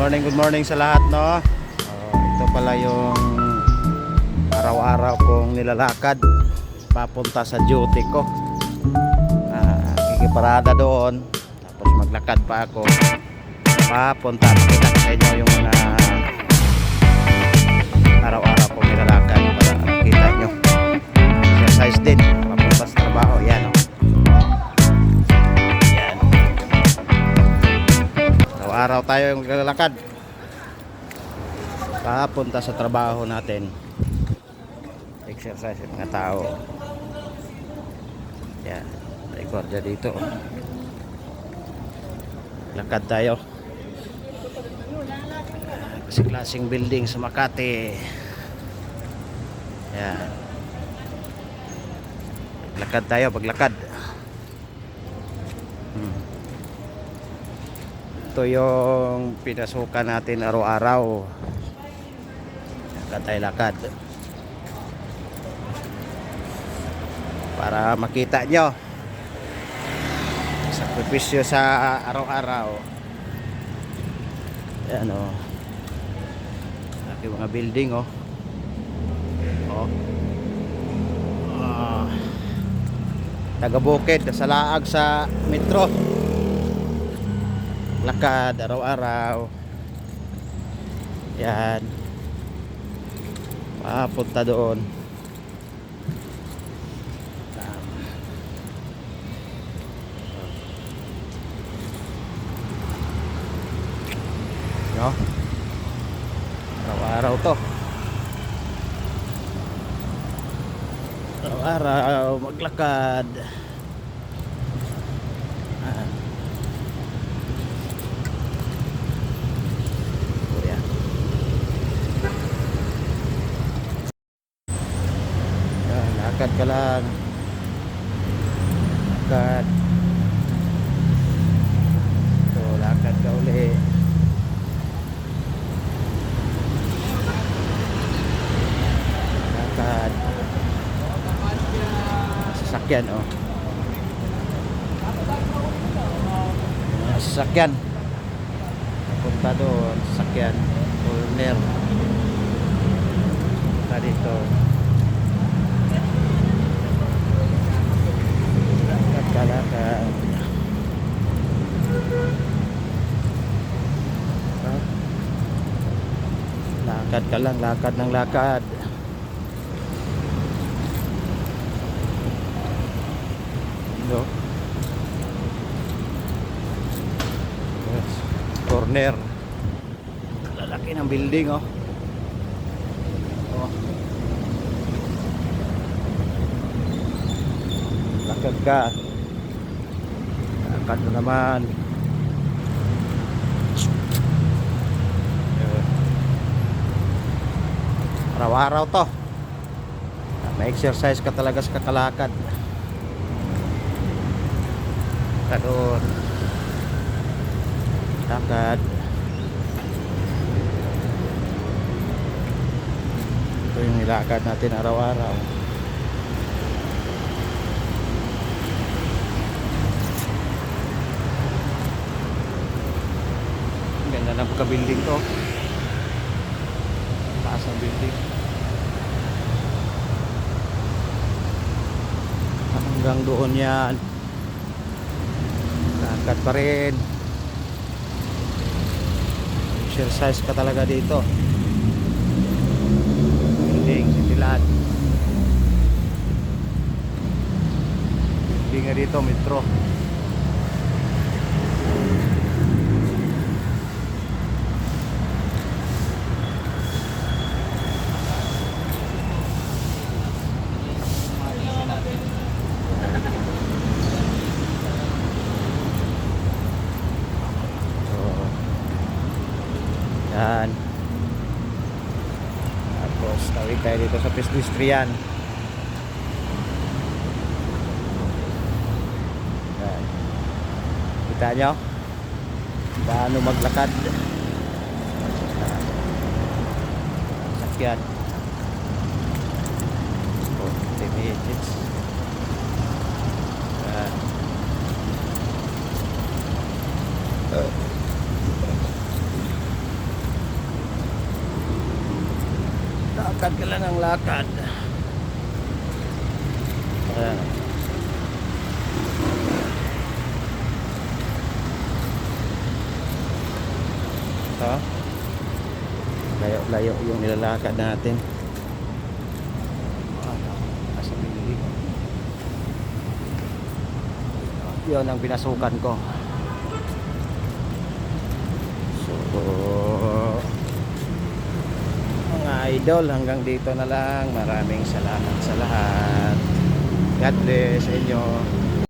morning, good morning sa lahat, no? Oh, ito pala yung araw-araw kong nilalakad papunta sa duty ko. Ah, kikiparada doon, tapos maglakad pa ako papunta. Sa inyo yung mga araw-araw tayo maglalakad. Papunta sa trabaho natin. Exercise yung mga tao. Yan. Gwardiya dito. Lakad tayo. Kasi klaseng building sa Makati. Yan. Lakad tayo, paglakad. Ito yung pinasukan natin araw-araw. Lakad tayo lakad. Para makita nyo. Sakripisyo sa araw-araw. Ayan o. Laki mga building o. O. Ah. Taga-bukid sa laag sa metro lakad araw-araw. Yan. Papunta doon. No araw-araw to. Araw-araw maglakad Lakad ka lang. Lakad. So, lakad ka uli. Lakad. Sasakyan, oh. Sasakyan. Punta doon, sasakyan. Corner. Punta dito ka, lakad. Ha? Lakad ka lang, lakad ng lakad. No? Yes. Corner. Lalaki ng building, oh. Oh. Lakad ka. Lakad na naman. Yun. Araw-araw to. May exercise ka talaga sa kakalakad. Kadoon. Lakad. Ito yung nilakad natin araw-araw. Ganda ng pagka-building to. Taas ng building. Hanggang doon yan. Lakad pa rin. Exercise ka talaga dito. Building, sitilan. Hindi nga dito, metro. Yan. Tapos tawid tayo dito sa pedestrian. Yan. Kita nyo? Paano maglakad? Yan. Sakyan. 40 minutes. Yan. Lakad ka lang ng lakad Ayan. Ito. Layo-layo yung nilalakad natin. Yun ang binasukan ko. So, mga idol, hanggang dito na lang. Maraming salamat sa lahat. God bless inyo.